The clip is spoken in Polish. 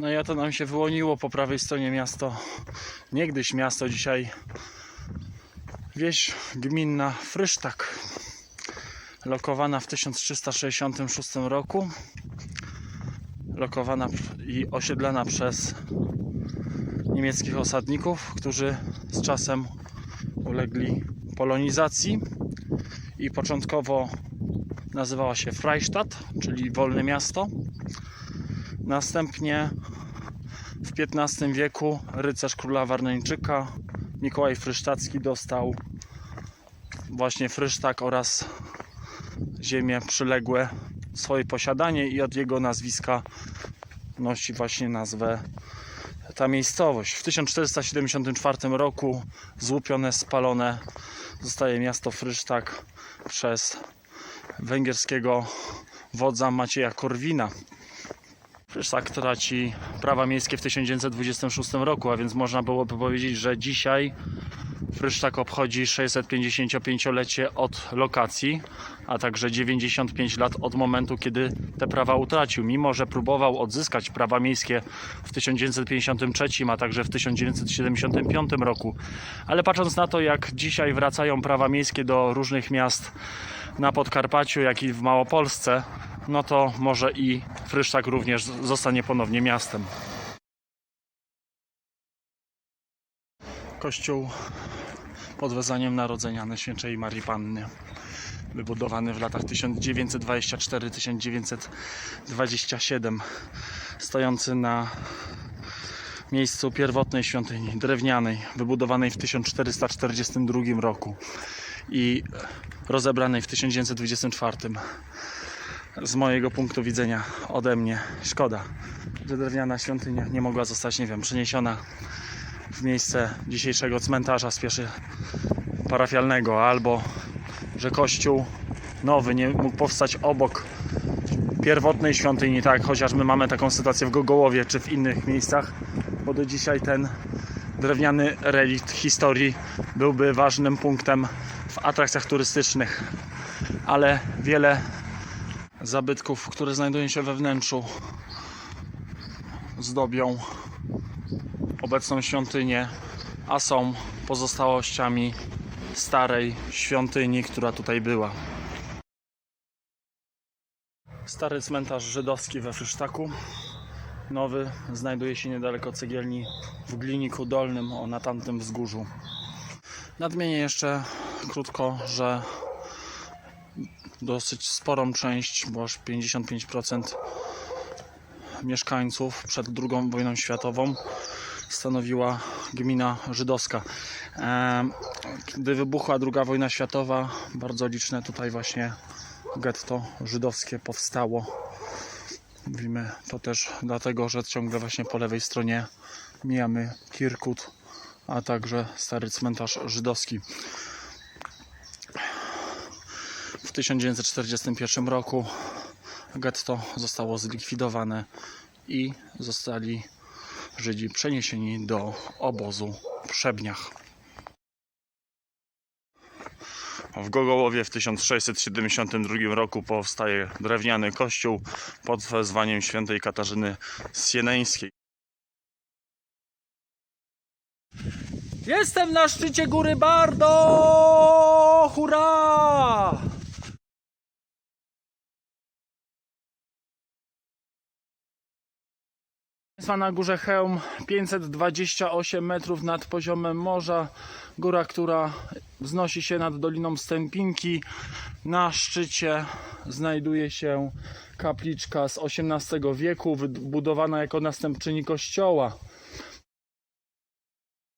No i oto nam się wyłoniło po prawej stronie miasto, niegdyś miasto, dzisiaj wieś gminna Frysztak, lokowana w 1366 roku, lokowana i osiedlana przez niemieckich osadników, którzy z czasem ulegli polonizacji i początkowo nazywała się Freistadt, czyli wolne miasto. Następnie w XV wieku rycerz króla Warneńczyka Mikołaj Frysztacki dostał właśnie Frysztak oraz ziemie przyległe swoje posiadanie i od jego nazwiska nosi właśnie nazwę ta miejscowość. W 1474 roku złupione, spalone zostaje miasto Frysztak przez węgierskiego wodza Macieja Korwina. Frysztak traci prawa miejskie w 1926 roku, a więc można byłoby powiedzieć, że dzisiaj Frysztak obchodzi 655-lecie od lokacji, a także 95 lat od momentu, kiedy te prawa utracił. Mimo, że próbował odzyskać prawa miejskie w 1953, a także w 1975 roku. Ale patrząc na to, jak dzisiaj wracają prawa miejskie do różnych miast na Podkarpaciu, jak i w Małopolsce, no to może i Frysztak również zostanie ponownie miastem. Kościół pod wezwaniem Narodzenia Najświętszej Marii Panny. Wybudowany w latach 1924-1927. Stojący na miejscu pierwotnej świątyni drewnianej, wybudowanej w 1442 roku i rozebranej w 1924. Z mojego punktu widzenia, ode mnie, szkoda, że drewniana świątynia nie mogła zostać, nie wiem, przeniesiona w miejsce dzisiejszego cmentarza spieszy parafialnego, albo że kościół nowy nie mógł powstać obok pierwotnej świątyni, tak, chociaż my mamy taką sytuację w Gogołowie czy w innych miejscach, bo do dzisiaj ten drewniany relikt historii byłby ważnym punktem w atrakcjach turystycznych, ale wiele zabytków, które znajdują się we wnętrzu zdobią obecną świątynię, a są pozostałościami starej świątyni, która tutaj była. Stary cmentarz żydowski we Frysztaku. Nowy znajduje się niedaleko cegielni w Gliniku Dolnym, o na tamtym wzgórzu. Nadmienię jeszcze krótko, że dosyć sporą część, bo aż 55% mieszkańców przed II wojną światową stanowiła gmina żydowska. Gdy wybuchła II wojna światowa, bardzo liczne tutaj właśnie getto żydowskie powstało. Mówimy to też dlatego, że ciągle właśnie po lewej stronie mijamy Kirkut, a także stary cmentarz żydowski. W 1941 roku getto zostało zlikwidowane i zostali Żydzi przeniesieni do obozu w Przebniach. W Gogołowie w 1672 roku powstaje drewniany kościół pod wezwaniem świętej Katarzyny Sieneńskiej. Jestem na szczycie góry Bardo! Hurra! Państwa na górze Chełm 528 metrów nad poziomem morza. Góra, która wznosi się nad Doliną Stępinki. Na szczycie znajduje się kapliczka z XVIII wieku, wybudowana jako następczyni kościoła.